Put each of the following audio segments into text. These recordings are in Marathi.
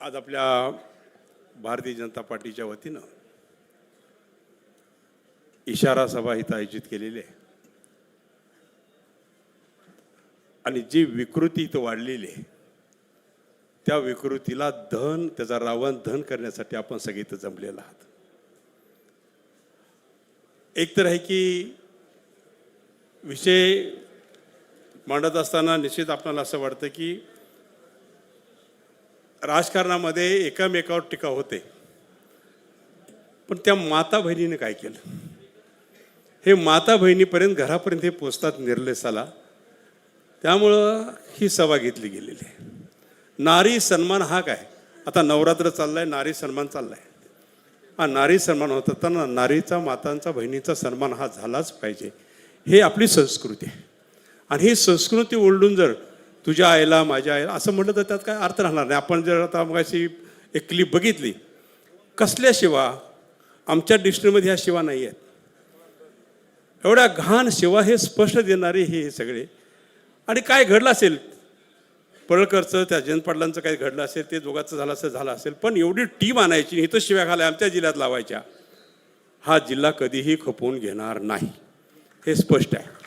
आज आपल्या भारतीय जनता पार्टीच्या वतीनं इशारा सभा इथं आयोजित केलेली आहे. आणि जी विकृती इथं वाढलेली आहे त्या विकृतीला धन त्याचा रावण धन करण्यासाठी आपण सगळे इथं जमलेलं आहात. एक तर आहे की विषय मांडत असताना निश्चित आपल्याला असं वाटतं की राजकारणामध्ये एकामेकावर टीका होते. पण त्या माता बहिणीने काय केलं? हे माता बहिणीपर्यंत घरापर्यंत हे पोचतात निर्लेसाला. त्यामुळं ही सभा घेतली गेलेली आहे. नारी सन्मान हा काय? आता नवरात्र चाललाय नारी सन्मान चाललाय. हा नारी सन्मान होत असताना नारीचा मातांचा बहिणीचा सन्मान हा झालाच पाहिजे. हे आपली संस्कृती आहे. आणि ही संस्कृती ओलडून जर तुझ्या आईला माझ्या आईला असं म्हटलं तर त्यात काय अर्थ राहणार नाही. आपण जर आता मगाशी एक क्लिप बघितली कसल्या शिवा? आमच्या डिक्शनरीमध्ये ह्या शिवा नाही आहेत. एवढ्या घाण शिवा हे स्पष्ट देणारे हे सगळे. आणि काय घडलं असेल? पळकरचं त्या जयंत पाटलांचं काही घडलं असेल ते दोघांचं झालं असं झालं असेल पण एवढी टीम आणायची इथं शिव्या घालाय आमच्या जिल्ह्यात लावायच्या. हा जिल्हा कधीही खपवून घेणार नाही. हे स्पष्ट आहे.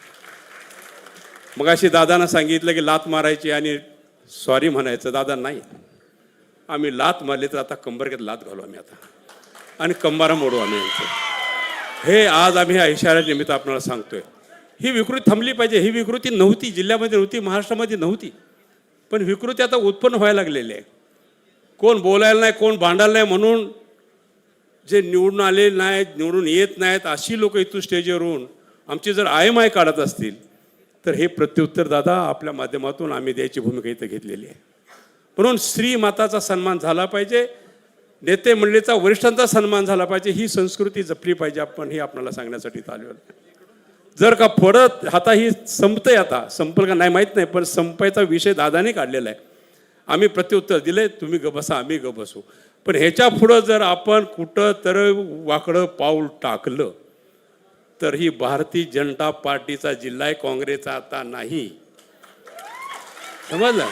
मग अशी दादांना सांगितलं की लात मारायची आणि सॉरी म्हणायचं. दादा नाही. आम्ही लात मारली तर आता कंबरक्यात लात घालू आम्ही आता. आणि कंबारा मोडू आम्ही यांचं. हे आज आम्ही ह्या इशाऱ्या निमित्त आपल्याला सांगतोय. ही विकृती थांबली पाहिजे. ही विकृती नव्हती. जिल्ह्यामध्ये नव्हती महाराष्ट्रामध्ये नव्हती. पण विकृती आता उत्पन्न व्हायला लागलेली आहे. कोण बोलायला नाही कोण भांडायला नाही म्हणून जे निवडून आले नाहीत निवडून येत नाहीत अशी लोक इथून स्टेजवरून आमची जर आय माय काढत असतील तर हे प्रत्युत्तर दादा आपल्या माध्यमातून आम्ही द्यायची भूमिका इथं घेतलेली आहे. म्हणून स्त्री माताचा सन्मान झाला पाहिजे नेते मंडळीचा वरिष्ठांचा सन्मान झाला पाहिजे ही संस्कृती जपली पाहिजे आपण हे आपल्याला सांगण्यासाठी आलो आलेलो जर का परत आता ही संपतंय आता संपल का नाही माहीत नाही पण संपायचा विषय दादाने काढलेला आहे. आम्ही प्रत्युत्तर दिले तुम्ही ग बसा आम्ही ग बसू. पण ह्याच्या पुढं जर आपण कुठं तर वाकडं पाऊल टाकलं तर ही भारतीय जनता पार्टीचा जिल्हा आहे काँग्रेसचा आता नाही. समजलं?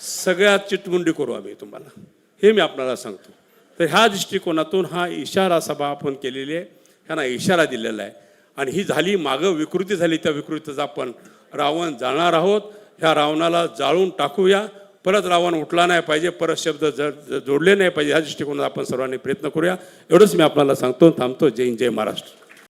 सगळ्यात चिटमुंडी करू आम्ही तुम्हाला. हे मी आपल्याला सांगतो. तर ह्या दृष्टिकोनातून हा इशारा सभा आपण केलेली आहे ह्यांना इशारा दिलेला आहे. आणि ही झाली मागं विकृती झाली त्या विकृतीचा आपण रावण जाणार आहोत. ह्या रावणाला जाळून टाकूया. परत रावण उठला नाही पाहिजे परत शब्द ज जोडले नाही पाहिजे ह्या दृष्टिकोनात आपण सर्वांनी प्रयत्न करूया. एवढंच मी आपल्याला सांगतो. थांबतो. जय हिंद, जय महाराष्ट्र.